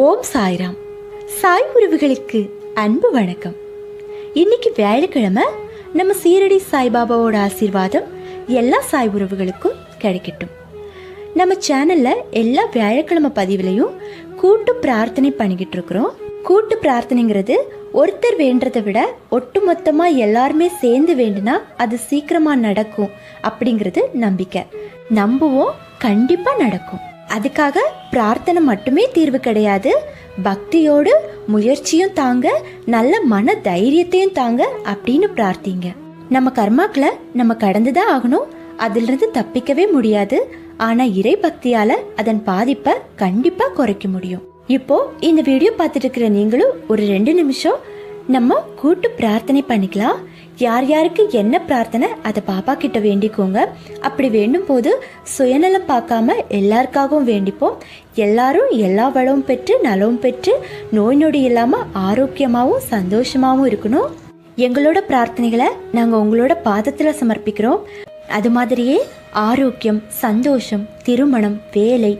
ஓம் சாய்ராம். சாய் உறவுகளுக்கு அன்பு வணக்கம். இன்னைக்கு வியாழக்கிழமை நம்ம சீரடி சாய்பாபாவோட ஆசீர்வாதம் எல்லா சாய் உறவுகளுக்கும் கிடைக்கட்டும். நம்ம சேனல்ல எல்லா வியாழக்கிழமை பதிவுலையும் கூட்டு பிரார்த்தனை பண்ணிக்கிட்டு இருக்கிறோம். கூட்டு பிரார்த்தனைங்கிறது ஒருத்தர் வேண்டதை விட ஒட்டுமொத்தமாக எல்லாருமே சேர்ந்து வேண்டுனா அது சீக்கிரமாக நடக்கும் அப்படிங்கிறது நம்பிக்கை. நம்புவோம் கண்டிப்பாக நடக்கும். அதுக்காக பிரார்த்தனை மட்டுமே தீர்வு கிடையாது. பக்தியோடு முயற்சியும் தாங்க நல்ல மன தைரியத்தையும் தாங்க அப்படின்னு பிரார்த்திங்க. நம்ம கர்மாக்களை நம்ம கடந்துதான் ஆகணும். அதிலிருந்து தப்பிக்கவே முடியாது. ஆனா இறை பக்தியால அதன் பாதிப்பை கண்டிப்பா குறைக்க முடியும். இப்போ இந்த வீடியோ பார்த்துட்டு இருக்கிற நீங்களும் ஒரு ரெண்டு நிமிஷம் நம்ம கூட்டு பிரார்த்தனை பண்ணிக்கலாம். யார் யாருக்கு என்ன பிரார்த்தனை அதை பாப்பா கிட்ட வேண்டிக்கோங்க. அப்படி வேண்டும் போது சுயநலம் பார்க்காம எல்லாருக்காகவும் வேண்டிப்போம். எல்லாரும் எல்லா வளமும் பெற்று நலவும் பெற்று நோய் நொடி இல்லாமல் ஆரோக்கியமாகவும் சந்தோஷமாகவும் இருக்கணும். எங்களோட பிரார்த்தனைகளை நாங்கள் உங்களோட பாதத்தில் சமர்ப்பிக்கிறோம். அது மாதிரியே ஆரோக்கியம் சந்தோஷம் திருமணம் வேலை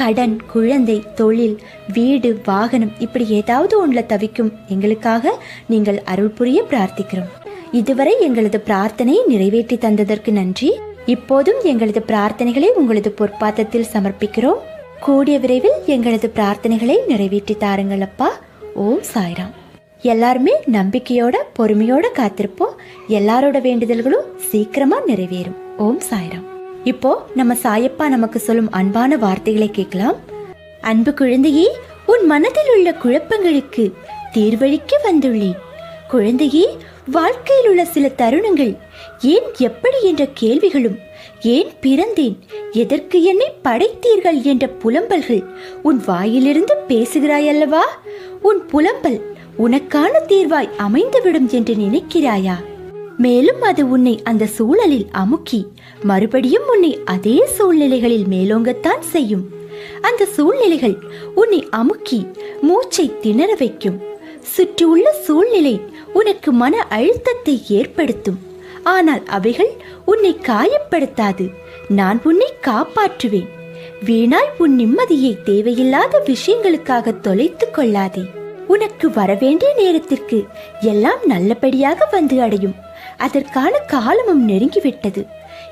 கடன் குழந்தை தொழில் வீடு வாகனம் இப்படி ஏதாவது ஒன்றில் தவிக்கும் எங்களுக்காக நீங்கள் அருள் புரிய பிரார்த்திக்கிறோம். இதுவரை எங்களது பிரார்த்தனை நிறைவேற்றி தந்ததற்கு நன்றி. இப்போதும் எங்களது பிரார்த்தனைகளை உங்களது பொற்பாத்தத்தில் சமர்ப்பிக்கிறோம். கூடிய விரைவில் எங்களது பிரார்த்தனைகளை நிறைவேற்றி தாருங்கள் அப்பா. ஓம் சாய்ராம். எல்லாருமே நம்பிக்கையோட பொறுமையோட காத்திருப்போம். எல்லாரோட வேண்டுதல்களும் சீக்கிரமா நிறைவேறும். ஓம் சாய்ராம். இப்போ நம்ம சாயப்பா நமக்கு சொல்லும் அன்பான வார்த்தைகளை கேட்கலாம். அன்பு குழந்தையே உன் மனதில் உள்ள குழப்பங்களுக்கு தீர்வழிக்க வந்துள்ளேன் குழந்தையே வாழ்க்கையில் உள்ள சில தருணங்கள் ஏன் எப்படி என்ற கேள்விகளும் ஏன் பிறந்தேன் எதற்கு என்னை படைத்தீர்கள் என்ற புலம்பல்கள் உன் வாயிலிருந்து பேசுகிறாய் அல்லவா உன் புலம்பல் உனக்கான தீர்வாய் அமைந்துவிடும் என்று நினைக்கிறாயா? மேலும் அது உன்னை அந்த சூழலில் அமுக்கி மறுபடியும் உன்னை அதே சூழ்நிலைகளில் மேலோங்கத்தான் செய்யும். அந்த சூழ்நிலைகள் உன்னை அமுக்கி மூச்சை திணற வைக்கும். சுற்றியுள்ள சூழ்நிலை உனக்கு மன அழுத்தத்தை ஏற்படுத்தும். ஆனால் அவைகள் உன்னை காயப்படுத்தாது. நான் உன்னை காப்பாற்றுவேன். வீணாய் உன் நிம்மதியை தேவையில்லாத விஷயங்களுக்காக தொலைத்துக் கொள்ளாதே. உனக்கு வரவேண்டிய நேரத்திற்கு எல்லாம் நல்லபடியாக வந்து அடையும். அதற்கான காலமும் நெருங்கிவிட்டது.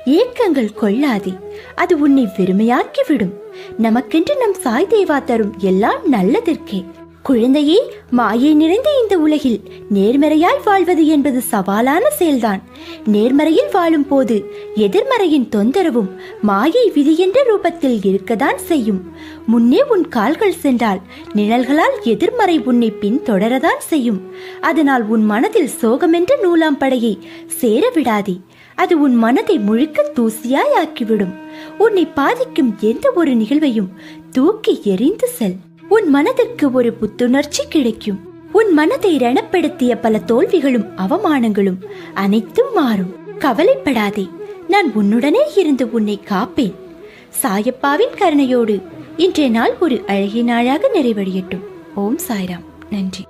ஏக்கங்கள் கொள்ளாதே. அது உன்னை வெறுமையாக்கிவிடும் நமக்கென்று நம் சாய் தேவா தரும் எல்லாம் நல்லதற்கே. குழந்தையே மாயை நிறைந்த இந்த உலகில் நேர்மறையால் வாழ்வது என்பது சவாலான செயல்தான். நேர்மறையில் வாழும் போது எதிர்மறையின் தொந்தரவும் மாயை விதி என்ற ரூபத்தில் இருக்கதான் செய்யும். முன்னே உன் கால்கள் சென்றால் நிழல்களால் எதிர்மறை உன்னை பின் தொடரதான் செய்யும். அதனால் உன் மனதில் சோகமென்ற நூலாம் படையை சேர விடாதே. அது உன் மனதை முழுக்க தூசியாய் ஆக்கிவிடும். உன்னை பாதிக்கும் எந்த ஒரு நிகழ்வையும் தூக்கி எறிந்து செல். உன் மனதிற்கு ஒரு புத்துணர்ச்சி கிடைக்கும். உன் மனதை ரணப்படுத்திய பல தோல்விகளும் அவமானங்களும் அனைத்தும் மாறும். கவலைப்படாதே நான் உன்னுடனே இருந்து உன்னை காப்பேன். சாயப்பாவின் கருணையோடு இன்றைய நாள் ஒரு அழகிய நாளாக நிறைவடையட்டும். ஓம் சாய்ராம். நன்றி.